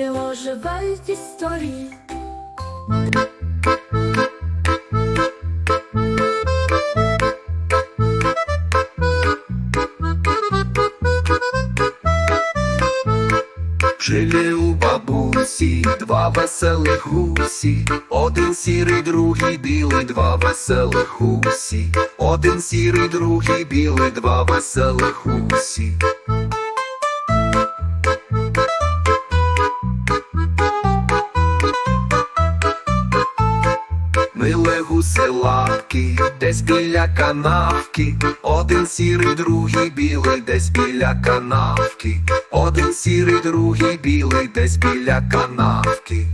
і оживають історії. Жили у бабусі два веселих гусі, один сірий, другий білий, два веселих гусі, один сірий, другий білий, два веселих гусі. Миле гуселатки, десь біля канавки, один сірий, другий білий, десь біля канавки, один сірий, другий білий, десь біля канавки.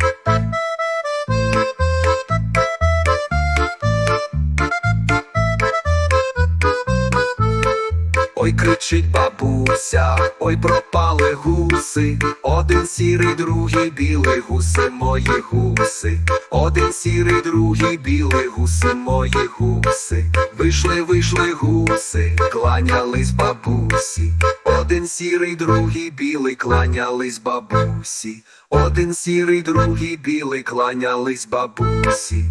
Кричить бабуся, ой, пропали гуси, один сірий, другий білий, гуси мої гуси, один сірий, другий білий, гуси мої гуси, вийшли, вийшли гуси, кланялись бабусі, один сірий, другий білий, кланялись бабусі, один сірий, другий білий, кланялись бабусі.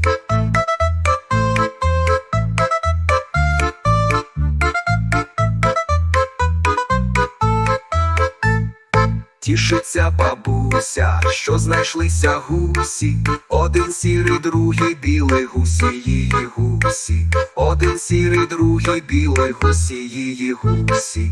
Тішиться бабуся, що знайшлися гусі, один сірий, другий білий гусі її гусі, один сірий, другий білий гусі її гусі.